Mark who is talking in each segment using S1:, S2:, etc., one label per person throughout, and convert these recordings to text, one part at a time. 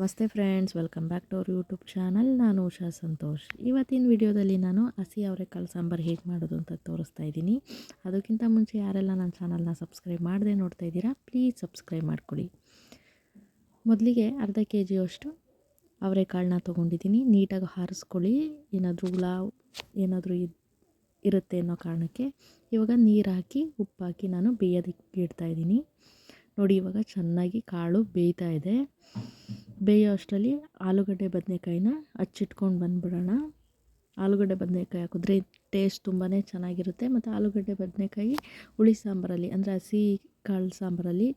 S1: ನಮಸ್ತೆ friends, welcome back to our YouTube channel. ನಾನು ಉಷಾ ಸಂತೋಷ್. ಇವತ್ತಿನ ವಿಡಿಯೋದಲ್ಲಿ ನಾನು ಹಸಿ ಅವರೆಕಾಳು ಸಾಂಬಾರು ಹೇಗೆ ಮಾಡೋದು ಅಂತ ತೋರಿಸ್ತಾ ಇದ್ದೀನಿ. ಅದಕ್ಕಿಂತ ಮುಂಚೆ ಯಾರೆಲ್ಲ ನನ್ನ ಚಾನಲ್ನ ಸಬ್ಸ್ಕ್ರೈಬ್ ಮಾಡದೆ ನೋಡ್ತಾ ಇದ್ದೀರಾ, ಪ್ಲೀಸ್ ಸಬ್ಸ್ಕ್ರೈಬ್ ಮಾಡ್ಕೊಳ್ಳಿ. ಮೊದಲಿಗೆ ಅರ್ಧ ಕೆ ಜಿಯಷ್ಟು ಅವರೆಕಾಳನ್ನ ತೊಗೊಂಡಿದ್ದೀನಿ. ನೀಟಾಗಿ ಹಾರಿಸ್ಕೊಳ್ಳಿ. ಏನಾದರೂ ಹುಳ ಏನಾದರೂ ಇರುತ್ತೆ ಅನ್ನೋ ಕಾರಣಕ್ಕೆ ಇವಾಗ ನೀರು ಹಾಕಿ, ಉಪ್ಪು ಹಾಕಿ ನಾನು ಬೇಯೋದಕ್ಕೆ ಇಡ್ತಾ ಇದ್ದೀನಿ. ನೋಡಿ ಇವಾಗ ಚೆನ್ನಾಗಿ ಕಾಳು ಬೇಯ್ತಾ ಇದೆ. ಬೇಯೋ ಅಷ್ಟರಲ್ಲಿ ಆಲೂಗಡ್ಡೆ ಬದನೆಕಾಯಿನ ಹಚ್ಚಿಟ್ಕೊಂಡು ಬಂದುಬಿಡೋಣ. ಆಲೂಗಡ್ಡೆ ಬದನೆಕಾಯಿ ಹಾಕಿದ್ರೆ ಟೇಸ್ಟ್ ತುಂಬಾ ಚೆನ್ನಾಗಿರುತ್ತೆ. ಮತ್ತು ಆಲೂಗಡ್ಡೆ ಬದನೆಕಾಯಿ ಹುಳಿ ಸಾಂಬಾರಲ್ಲಿ, ಅಂದರೆ ಹಸಿ ಕಾಳು ಸಾಂಬಾರಲ್ಲಿ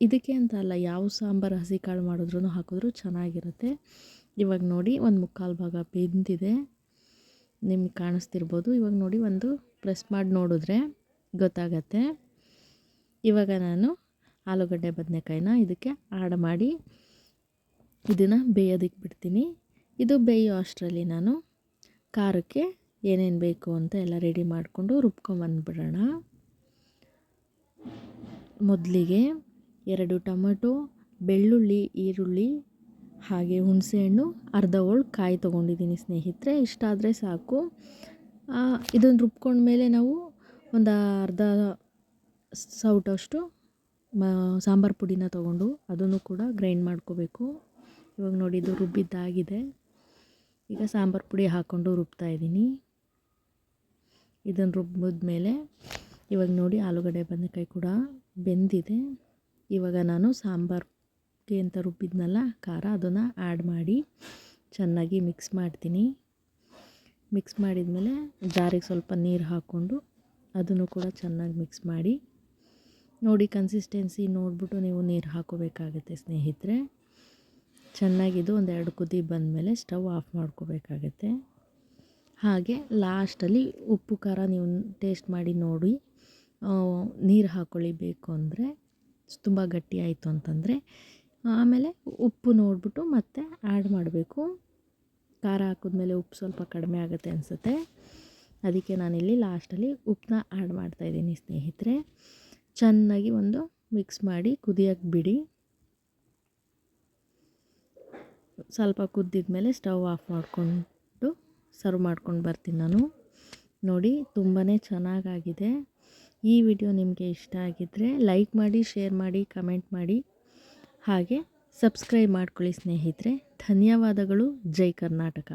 S1: ಇದಕ್ಕೆ ಅಂತ ಅಲ್ಲ, ಯಾವ ಸಾಂಬಾರು ಹಸಿ ಕಾಳು ಮಾಡಿದ್ರೂ ಹಾಕಿದ್ರೂ ಚೆನ್ನಾಗಿರುತ್ತೆ. ಇವಾಗ ನೋಡಿ ಒಂದು ಮುಕ್ಕಾಲು ಭಾಗ ಬೆಂದಿದೆ. ನಿಮ್ಗೆ ಕಾಣಿಸ್ತಿರ್ಬೋದು. ಇವಾಗ ನೋಡಿ ಒಂದು ಪ್ರೆಸ್ ಮಾಡಿ ನೋಡಿದ್ರೆ ಗೊತ್ತಾಗತ್ತೆ. ಇವಾಗ ನಾನು ಆಲೂಗಡ್ಡೆ ಬದನೆಕಾಯಿನ ಇದಕ್ಕೆ ಆಡ್ ಮಾಡಿ ಇದನ್ನು ಬೇಯೋದಕ್ಕೆ ಬಿಡ್ತೀನಿ. ಇದು ಬೇಯೋ ಅಷ್ಟರಲ್ಲಿ ನಾನು ಖಾರಕ್ಕೆ ಏನೇನು ಬೇಕು ಅಂತ ಎಲ್ಲ ರೆಡಿ ಮಾಡಿಕೊಂಡು ರುಬ್ಕೊಂಬಂದ್ಬಿಡೋಣ ಮೊದಲಿಗೆ ಎರಡು ಟೊಮೆಟೊ, ಬೆಳ್ಳುಳ್ಳಿ, ಈರುಳ್ಳಿ, ಹಾಗೆ ಹುಣಸೆಹಣ್ಣು ಅರ್ಧ ಹೋಳು ಕಾಯಿ ತೊಗೊಂಡಿದ್ದೀನಿ ಸ್ನೇಹಿತರೆ. ಇಷ್ಟಾದರೆ ಸಾಕು. ಇದನ್ನು ರುಬ್ಕೊಂಡ್ಮೇಲೆ ನಾವು ಒಂದು ಅರ್ಧ ಸೌಟಷ್ಟು ಮ, ಸಾಂಬಾರು ಪುಡಿನ ತೊಗೊಂಡು ಅದನ್ನು ಕೂಡ ಗ್ರೈಂಡ್ ಮಾಡ್ಕೋಬೇಕು. ಇವಾಗ ನೋಡಿ ಇದು ರುಬ್ಬಿದ್ದಾಗಿದೆ. ಈಗ ಸಾಂಬಾರು ಪುಡಿ ಹಾಕ್ಕೊಂಡು ರುಬ್ತಾ ಇದ್ದೀನಿ. ಇದನ್ನು ರುಬ್ಬಿದ್ಮೇಲೆ ಇವಾಗ ನೋಡಿ ಆಲೂಗಡ್ಡೆ ಬದನೆಕಾಯಿ ಕೂಡ ಬೆಂದಿದೆ. ಇವಾಗ ನಾನು ಸಾಂಬಾರ್ಗೆ ಅಂತ ರುಬ್ಬಿದ್ನಲ್ಲ ಖಾರ ಅದನ್ನು ಆ್ಯಡ್ ಮಾಡಿ ಚೆನ್ನಾಗಿ ಮಿಕ್ಸ್ ಮಾಡ್ತೀನಿ. ಮಿಕ್ಸ್ ಮಾಡಿದ್ಮೇಲೆ ಜಾರಿಗೆ ಸ್ವಲ್ಪ ನೀರು ಹಾಕ್ಕೊಂಡು ಅದನ್ನು ಕೂಡ ಚೆನ್ನಾಗಿ ಮಿಕ್ಸ್ ಮಾಡಿ. ನೋಡಿ ಕನ್ಸಿಸ್ಟೆನ್ಸಿ ನೋಡಿಬಿಟ್ಟು ನೀವು ನೀರು ಹಾಕೋಬೇಕಾಗುತ್ತೆ ಸ್ನೇಹಿತರೆ. ಚೆನ್ನಾಗಿದ್ದು ಒಂದೆರಡು ಕುದಿ ಬಂದಮೇಲೆ ಸ್ಟವ್ ಆಫ್ ಮಾಡ್ಕೋಬೇಕಾಗತ್ತೆ. ಹಾಗೆ ಲಾಸ್ಟಲ್ಲಿ ಉಪ್ಪು, ಖಾರ ನೀವು ಟೇಸ್ಟ್ ಮಾಡಿ ನೋಡಿ. ನೀರು ಹಾಕ್ಕೊಳ್ಳಿ ಬೇಕು ಅಂದರೆ ತುಂಬ ಗಟ್ಟಿ ಆಯಿತು ಅಂತಂದರೆ, ಆಮೇಲೆ ಉಪ್ಪು ನೋಡಿಬಿಟ್ಟು ಮತ್ತೆ ಆ್ಯಡ್ ಮಾಡಬೇಕು. ಖಾರ ಹಾಕಿದ್ಮೇಲೆ ಉಪ್ಪು ಸ್ವಲ್ಪ ಕಡಿಮೆ ಆಗುತ್ತೆ ಅನಿಸುತ್ತೆ. ಅದಕ್ಕೆ ನಾನಿಲ್ಲಿ ಲಾಸ್ಟಲ್ಲಿ ಉಪ್ಪನ್ನ ಆ್ಯಡ್ ಮಾಡ್ತಾಯಿದ್ದೀನಿ ಸ್ನೇಹಿತರೆ. ಚೆನ್ನಾಗಿ ಒಂದು ಮಿಕ್ಸ್ ಮಾಡಿ ಕುದಿಯೋಕ್ಕೆ ಬಿಡಿ. ಸ್ವಲ್ಪ ಕುದ್ದಿದ ಮೇಲೆ ಸ್ಟವ್ ಆಫ್ ಮಾಡಿಕೊಂಡು ಸರ್ವ್ ಮಾಡ್ಕೊಂಡು ಬರ್ತೀನಿ ನಾನು. ನೋಡಿ ತುಂಬಾ ಚೆನ್ನಾಗಾಗಿದೆ. ಈ ವಿಡಿಯೋ ನಿಮಗೆ ಇಷ್ಟ ಆಗಿದ್ದರೆ ಲೈಕ್ ಮಾಡಿ, ಶೇರ್ ಮಾಡಿ, ಕಮೆಂಟ್ ಮಾಡಿ. ಹಾಗೆ ಸಬ್ಸ್ಕ್ರೈಬ್ ಮಾಡ್ಕೊಳ್ಳಿ ಸ್ನೇಹಿತರೆ. ಧನ್ಯವಾದಗಳು. ಜೈ ಕರ್ನಾಟಕ.